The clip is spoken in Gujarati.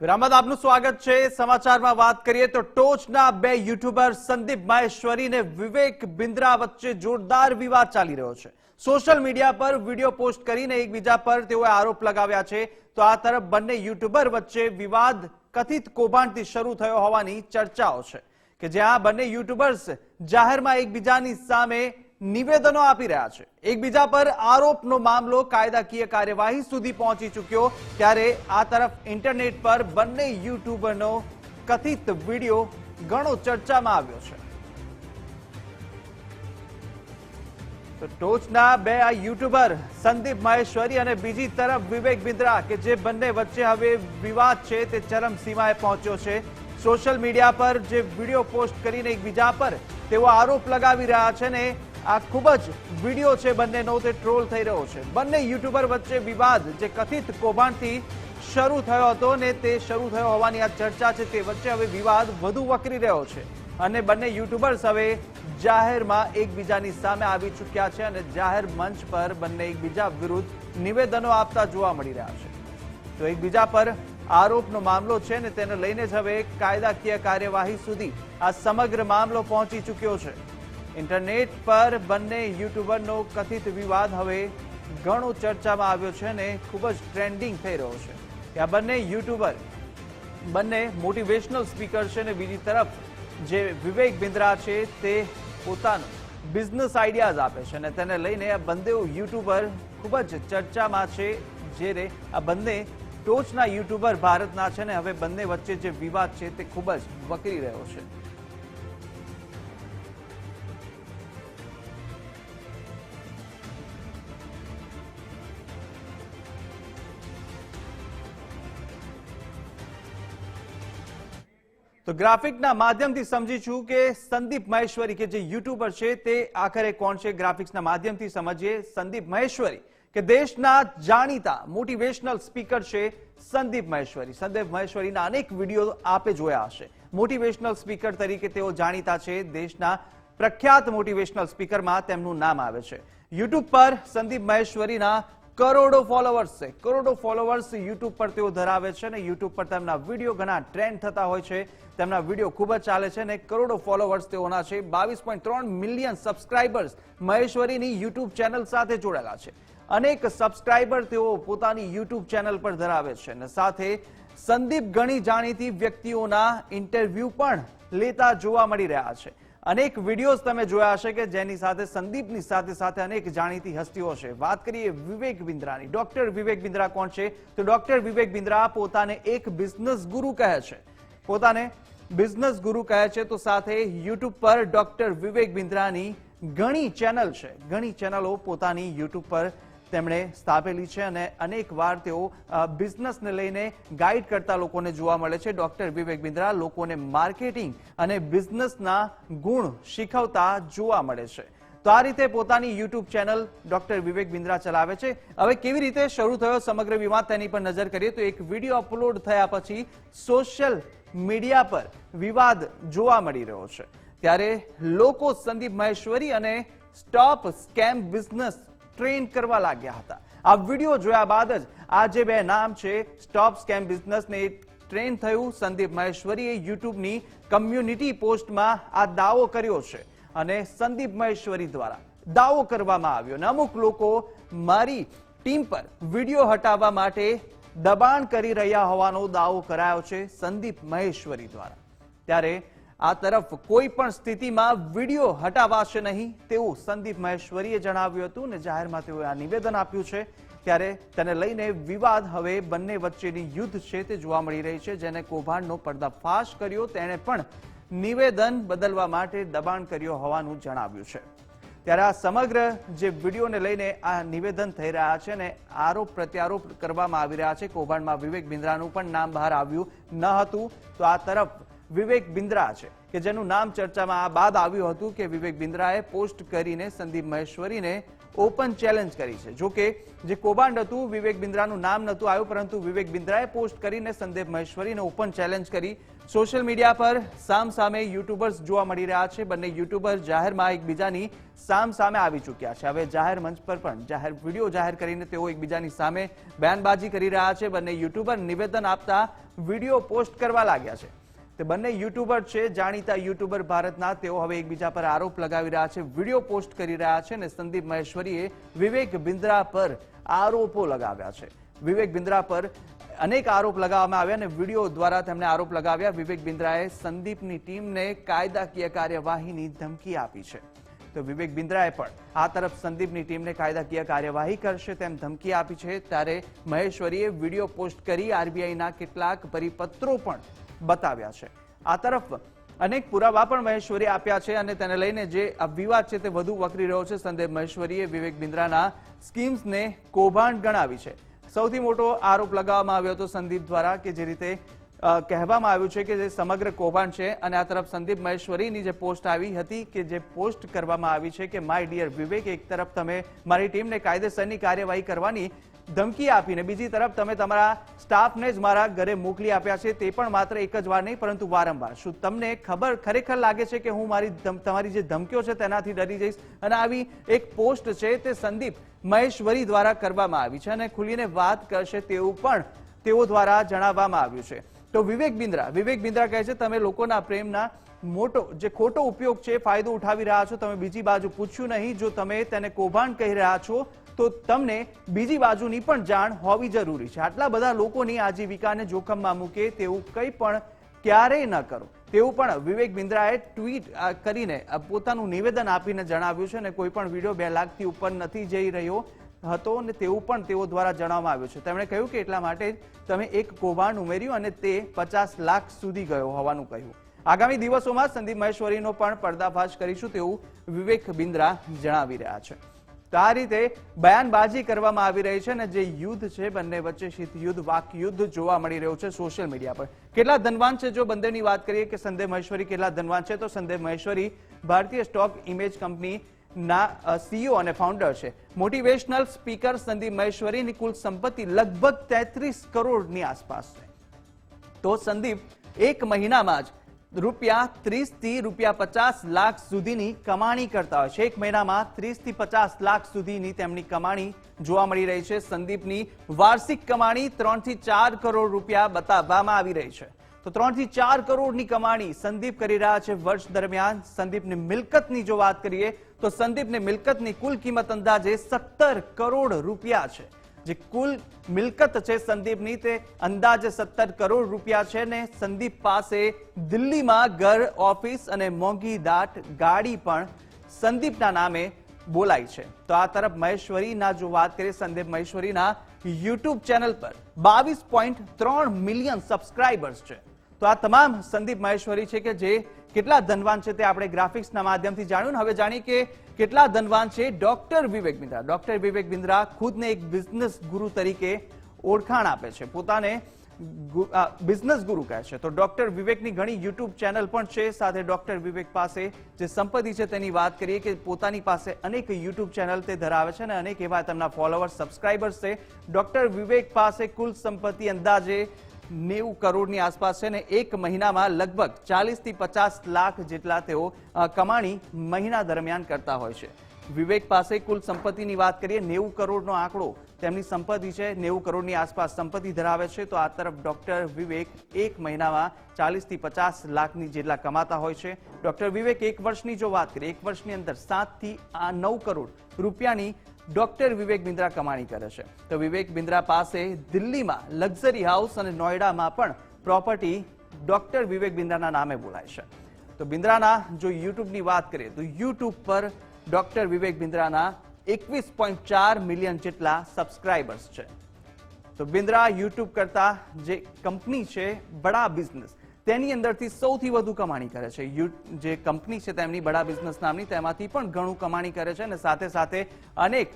વિરામદ આપનું સ્વાગત છે. સમાચારમાં વાત કરીએ તો ટોચના બે યુટ્યુબર સંદીપ માહેશ્વરી અને વિવેક બિન્દ્રા વચ્ચે જોરદાર વિવાદ ચાલી રહ્યો છે. સોશિયલ મીડિયા પર વીડિયો પોસ્ટ કરીને એકબીજા પર તેઓએ આરોપ લગાવ્યા છે. તો આ તરફ બંને યુટ્યુબર વચ્ચે વિવાદ કથિત કૌભાંડથી શરૂ થયો હોવાની ચર્ચાઓ છે કે જ્યાં બંને યુટ્યુબર્સ જાહેરમાં એકબીજાની સામે નિવેદનો આપી રહ્યા છે. એકબીજા પર આરોપનો મામલો કાયદાકીય કાર્યવાહી સુધી પહોંચી ચૂક્યો ત્યારે આ તરફ ઇન્ટરનેટ પર બંને યુટ્યુબરનો કથિત વીડિયો ઘણો ચર્ચામાં આવ્યો છે. તો ટોચના બે આ યુટ્યુબર સંદીપ મહેશ્વરી અને બીજી તરફ વિવેક બિંદ્રા કે જે બંને વચ્ચે હવે વિવાદ છે તે ચરમસીમાએ પહોંચ્યો છે. સોશિયલ મીડિયા પર જે વીડિયો પોસ્ટ કરીને એકબીજા પર તેઓ આરોપ લગાવી રહ્યા છે ને આ ખૂબ જ વીડિયો છે, બંનેનો તે ટ્રોલ થઈ રહ્યો છે. બંને યુટ્યુબર વચ્ચે વિવાદ જે કથિત કૌભાંડથી શરૂ થયો હતો ને તે શરૂ થયો હોવાની આ ચર્ચા છે, તે વચ્ચે હવે વિવાદ વધુ વકરી રહ્યો છે. અને બંને યુટ્યુબર્સ હવે જાહેરમાં એકબીજાની સામે આવી ચૂક્યા છે અને જાહેર મંચ પર બંને એકબીજા વિરુદ્ધ નિવેદનો આપતા જોવા મળી રહ્યા છે. તો એકબીજા પર આરોપનો મામલો છે ને તેને લઈને જ હવે કાયદાકીય કાર્યવાહી સુધી આ સમગ્ર મામલો પહોંચી ચૂક્યો છે. ઇન્ટરનેટ પર બંને યુટ્યુબરનો કથિત વિવાદ હવે ઘણો ચર્ચામાં આવ્યો છે અને ખૂબ જ ટ્રેન્ડિંગ થઈ રહ્યો છે. આ બંને યુટ્યુબર, બંને મોટિવેશનલ સ્પીકર છે અને બીજી તરફ જે વિવેક બિંદ્રા છે તે પોતાનો બિઝનેસ આઈડિયાઝ આપે છે અને તેને લઈને આ બંને યુટ્યુબર ખૂબ જ ચર્ચામાં છે જ્યારે આ બંને ટોચના યુટ્યુબર ભારતના છે ને હવે બંને વચ્ચે જે વિવાદ છે તે ખૂબ જ વકરી રહ્યો છે. તો ગ્રાફિકના માધ્યમથી સમજીશું કે સંદીપ મહેશ્વરી કે જે યુટ્યુબર છે, તે આખરે કોણ છે? ગ્રાફિક્સના માધ્યમથી સમજીએ. સંદીપ મહેશ્વરી કે દેશના જાણીતા મોટિવેશનલ સ્પીકર છે સંદીપ મહેશ્વરી. સંદીપ મહેશ્વરીના અનેક વીડિયો આપે જોયા હશે. મોટિવેશનલ સ્પીકર તરીકે તેઓ જાણીતા છે. દેશના પ્રખ્યાત મોટિવેશનલ સ્પીકરમાં તેમનું નામ આવે છે. યુટ્યુબ પર સંદીપ મહેશ્વરીના કરોડો ફોલોવર્સ છે. કરોડો ફોલોવર્સ યુટ્યુબ પર તેઓ ધરાવે છે અને યુટ્યુબ પર તેમના વીડિયો ઘણા ટ્રેન્ડ થતા હોય છે. તેમના વીડિયો ખૂબ જ ચાલે છે અને કરોડો ફોલોવર્સ તેઓના છે. બાવીસ મિલિયન સબસ્ક્રાઇબર્સ મહેશ્વરીની યુટ્યુબ ચેનલ સાથે જોડાયેલા છે. અનેક સબસ્ક્રાઇબર તેઓ પોતાની યુટ્યુબ ચેનલ પર ધરાવે છે અને સાથે સંદીપ ઘણી જાણીતી વ્યક્તિઓના ઇન્ટરવ્યૂ પણ લેતા જોવા મળી રહ્યા છે. અનેક વિડીયોઝ તમે જોયા હશે કે જેની સાથે, સંદીપની સાથે સાથે અનેક જાણીતી હસ્તીઓ છે. વાત કરીએ વિવેક બિંદ્રાની. ડોક્ટર વિવેક બિંદ્રા કોણ છે? તો ડોક્ટર વિવેક બિંદ્રા પોતાને એક બિઝનેસ ગુરુ કહે છે. પોતાને બિઝનેસ ગુરુ કહે છે. તો સાથે યુટ્યુબ પર ડોક્ટર વિવેક બિંદ્રાની ઘણી ચેનલ છે. ઘણી ચેનલો પોતાની યુટ્યુબ પર તેમણે સ્થાપેલી છે અને અનેક વાર તેઓ બિઝનેસને લઈને ગાઈડ કરતા લોકોને જોવા મળે છે. ડોક્ટર વિવેક બિંદ્રા લોકોને માર્કેટિંગ અને બિઝનેસના ગુણ શીખવતા જોવા મળે છે. તો આ રીતે પોતાની YouTube channel doctor Vivek Bindra ચલાવે છે. હવે કેવી રીતે શરૂ થયો સમગ્ર વિવાદ તેની પર નજર કરીએ તો એક વીડિયો અપલોડ થયા પછી સોશિયલ મીડિયા પર વિવાદ જોવા મળી રહ્યો છે. ત્યારે લોકો સંદીપ મહેશ્વરી અને સ્ટોપ સ્કેમ બિઝનેસ ટ્રેન કરવા લાગ્યા હતા. આ વીડિયો જોયા બાદ જ આ જે બે નામ છે સ્ટોપ સ્કેમ બિઝનેસને ટ્રેન થયું. સંદીપ મહેશ્વરીએ યુટ્યુબની કમ્યુનિટી પોસ્ટમાં આ દાવો કર્યો છે અને સંદીપ મહેશ્વરી દ્વારા દાવો કરવામાં આવ્યો અને અમુક લોકો મારી ટીમ પર વીડિયો હટાવવા માટે દબાણ કરી રહ્યા હોવાનો દાવો કરાયો છે સંદીપ મહેશ્વરી દ્વારા. ત્યારે આ તરફ કોઈ પણ સ્થિતિમાં વીડિયો હટાવાશે નહીં તેવું સંદીપ મહેશ્વરીએ જણાવ્યું હતું અને જાહેરમાં તેઓએ આ નિવેદન આપ્યું છે ત્યારે તેને લઈને વિવાદ હવે બંને વચ્ચેની યુદ્ધ છે તે જોવા મળી રહી છે. જેને કૌભાંડનો પર્દાફાશ કર્યો, તેણે પણ નિવેદન બદલવા માટે દબાણ કર્યો હોવાનું જણાવ્યું છે. ત્યારે આ સમગ્ર જે વિડીયોને લઈને આ નિવેદન થઈ રહ્યા છે ને આરોપ પ્રત્યારોપ કરવામાં આવી રહ્યા છે. કૌભાંડમાં વિવેક બિંદ્રાનું પણ નામ બહાર આવ્યું ન હતું. તો આ તરફ વિવેક બિંદ્રા છે, કે જેનું નામ ચર્ચામાં આ બાદ આવ્યું હતું કે વિવેક બિંદ્રાએ પોસ્ટ કરીને સંદીપ મહેશ્વરીને ઓપન ચેલેન્જ કરી છે. જો કે જે કૌભાંડ હતું, વિવેક બિંદ્રાનું નામ નહોતું આવ્યું, પરંતુ વિવેક બિંદ્રાએ પોસ્ટ કરીને સંદીપ મહેશ્વરીને ઓપન ચેલેન્જ કરી. સોશિયલ મીડિયા પર સામ સામે યુટ્યુબર્સ જોવા મળી રહ્યા છે. બંને યુટ્યુબર જાહેરમાં એકબીજાની સામ સામે આવી ચૂક્યા છે. હવે જાહેર મંચ પર પણ જાહેર વીડિયો જાહેર કરીને તેઓ એકબીજાની સામે બેનબાજી કરી રહ્યા છે. બંને યુટ્યુબર નિવેદન આપતા વીડિયો પોસ્ટ કરવા લાગ્યા છે. તે બંને યુટ્યુબર છે, જાણીતા યુટ્યુબર ભારતના. તેઓ હવે એકબીજા પર આરોપ લગાવી રહ્યા છે, વીડિયો પોસ્ટ કરી રહ્યા છે અને સંદીપ મહેશ્વરીએ વિવેક બિંદ્રા પર આરોપો લગાવ્યા છે. વિવેક બિંદ્રા પર અનેક આરોપ લગાવવામાં આવ્યા અને વીડિયો દ્વારા તેમણે આરોપ લગાવ્યા. વિવેક બિંદ્રાએ સંદીપની ટીમને કાયદાકીય કાર્યવાહીની ધમકી આપી છે. તો વિવેક બિંદ્રાએ પણ આ તરફ સંદીપની ટીમને કાયદાકીય કાર્યવાહી કરશે તેમ ધમકી આપી છે. ત્યારે મહેશ્વરીએ વીડિયો પોસ્ટ કરી આરબીઆઈના કેટલાક પરિપત્રો પણ બતાવ્યા છે. આ તરફ અનેક પુરાવા પણ મહેશ્વરી આપ્યા છે અને તેને લઈને જે વિવાદ છે તે વધુ વકરી રહ્યો છે. સંદીપ મહેશ્વરીએ વિવેક બિંદ્રાના સ્કીમ્સને કૌભાંડ ગણાવી છે. સૌથી મોટો આરોપ લગાવવામાં આવ્યો હતો સંદીપ દ્વારા કે જે રીતે કહેવામાં આવ્યું છે કે જે સમગ્ર કૌભાંડ છે અને આ તરફ સંદીપ મહેશ્વરીની જે પોસ્ટ આવી હતી કે જે પોસ્ટ કરવામાં આવી છે કે, માય ડિયર વિવેક, એક તરફ તમે મારી ટીમને કાયદેસરની કાર્યવાહી કરવાની ધમકી આપીને બીજી તરફ તમે તમારા સ્ટાફને જ મારા ઘરે મોકલી આપ્યા છે, તે પણ માત્ર એક જ વાર નહીં, પરંતુ વારંવાર. શું તમને ખબર ખરેખર લાગે છે કે હું મારી તમારી જે ધમકીઓ છે તેનાથી ડરી જઈશ? અને આવી એક પોસ્ટ છે તે સંદીપ મહેશ્વરી દ્વારા કરવામાં આવી છે અને ખુલીને વાત કરશે તેવું પણ તેઓ દ્વારા જણાવવામાં આવ્યું છે. તો વિવેક બિંદ્રા વિવેક બિંદ્રા કહે છે, તમે લોકોના પ્રેમના મોટો, જે ખોટો ઉપયોગ છે, ફાયદો ઉઠાવી રહ્યા છો. તમે બીજી બાજુ પૂછ્યું નહીં. જો તમે તેને કૌભાંડ કહી રહ્યા છો તો તમને બીજી બાજુની પણ જાણ હોવી જરૂરી છે. આટલા બધા લોકોની આજીવિકાને જોખમમાં મૂકે તેવું કંઈ પણ ક્યારેય ન કરો. તેવું પણ વિવેક બિન્દ્રાએ ટ્વીટ કરીને પોતાનું નિવેદન આપીને જણાવ્યું છે અને કોઈ પણ વીડિયો બે લાખથી ઉપર નથી જઈ રહ્યો હતો અને તેવું પણ તેઓ દ્વારા જણાવવામાં આવ્યું છે. તેમણે કહ્યું કે એટલા માટે તમે એક કૌભાંડ ઉમેર્યું અને તે પચાસ લાખ સુધી ગયો હોવાનું કહ્યું. આગામી દિવસોમાં સંદીપ મહેશ્વરીનો પણ પર્દાફાશ કરીશું તેવું વિવેક બિન્દ્રા જણાવી રહ્યા છે. તો આ રીતે બયાનબાજી કરવામાં આવી રહી છે અને જે યુદ્ધ છે, બંને વચ્ચે શીત યુદ્ધ વાક યુદ્ધ જોવા મળી રહ્યું છે સોશિયલ મીડિયા પર. કેટલા ધનવાન છે, જો બંનેની વાત કરીએ કે સંદેહ મહેશ્વરી કેટલા ધનવાન છે, તો સંદેહ મહેશ્વરી ભારતીય સ્ટોક ઇમેજ કંપની ના સીઈઓ અને ફાઉન્ડર છે. મોટિવેશનલ સ્પીકર સંદીપ મહેશ્વરીની કુલ સંપત્તિ લગભગ તેત્રીસ કરોડની આસપાસ છે. તો સંદીપ, એક મહિનામાં જ રૂપિયા ત્રીસથી રૂપિયા પચાસ લાખ સુધીની કમાણી કરતા હોય છે. એક મહિનામાં ત્રીસથી પચાસ લાખ સુધીની તેમની કમાણી જોવા મળી રહી છે. સંદીપની વાર્ષિક કમાણી ત્રણથી ચાર કરોડ રૂપિયા બતાવવામાં આવી રહી છે. તો ત્રણથી ચાર કરોડની કમાણી સંદીપ કરી રહ્યા છે વર્ષ દરમિયાન. સંદીપની મિલકતની જો વાત કરીએ, તો સંદીપની મિલકતની કુલ કિંમત અંદાજે સત્તર કરોડ રૂપિયા છે. જે કુલ મિલકત છે સંદીપની તે અંદાજે સત્તર કરોડ રૂપિયા છે ને સંદીપ પાસે દિલ્હીમાં ઘર, ઓફિસ અને મોંઘી દાટ ગાડી પણ સંદીપના નામે બોલાય છે. તો આ તરફ મહેશ્વરીના જો વાત કરીએ, સંદીપ મહેશ્વરીના યુટ્યુબ ચેનલ પર બાવીસ પોઈન્ટ ત્રણ મિલિયન સબસ્ક્રાઇબર્સ છે. તો આ તમામ સંદીપ મહેશ્વરી છે કે જે કેટલા ધનવાન છે તે આપણે ગ્રાફિક્સના માધ્યમથી જાણ્યું હવે જાણીએ કે કેટલા ધનવાન છે ડોક્ટર વિવેક બિંદ્રા. ડોક્ટર વિવેક બિંદ્રા ખુદને એક બિઝનેસ ગુરુ તરીકે ઓળખાણ આપે છે. પોતાને બિઝનેસ ગુરુ કહે છે. તો ડોક્ટર વિવેકની ઘણી યુટ્યુબ ચેનલ પણ છે. સાથે ડોક્ટર વિવેક પાસે જે સંપત્તિ છે તેની વાત કરીએ કે પોતાની પાસે અનેક યુટ્યુબ ચેનલ તે ધરાવે છે અને અનેક એવા તેમના ફોલોઅર્સ, સબસ્ક્રાઇબર્સ છે. ડોક્ટર વિવેક પાસે કુલ સંપત્તિ અંદાજે નેવું કરોડની આસપાસ છે ને એક મહિનામાં લગભગ ચાલીસથી પચાસ લાખ જેટલા તેઓ કમાણી મહિના દરમિયાન કરતા હોય છે. વિવેક પાસે કુલ સંપત્તિની વાત કરીએ, નેવું કરોડનો આંકડો તેમની સંપત્તિ છે, નેવું કરોડની આસપાસ સંપત્તિ ધરાવે છે. તો આ તરફ ડોક્ટર વિવેક એક મહિનામાં ચાલીસથી પચાસ લાખની જેટલા કમાતા હોય છે. ડોક્ટર વિવેક, એક વર્ષની જો વાત કરીએ, એક વર્ષની અંદર સાતથી આ નવ કરોડ રૂપિયાની ડોક્ટર વિવેક બિન્દ્રા કમાણી કરે છે. તો વિવેક બિન્દ્રા પાસે દિલ્હીમાં લક્ઝરી હાઉસ અને નોઈડામાં પણ પ્રોપર્ટી ડોક્ટર વિવેક બિન્દ્રાના નામે બોલાય છે. તો બિન્દ્રાના જો યુટ્યુબની વાત કરીએ, તો યુટ્યુબ પર ડોક્ટર વિવેક બિંદ્રાના એકવીસ પોઈન્ટ ચાર મિલિયન જેટલા સબસ્ક્રાઇબર્સ છે. તો બિંદ્રા યુટ્યુબ કરતા જે કંપની છે, બડા બિઝનેસ તેની અંદરથી સૌથી વધુ કમાણી કરે છે. જે કંપની છે, તેમની બડા બિઝનેસ નામની, તેમાંથી પણ ઘણું કમાણી કરે છે અને સાથે સાથે અનેક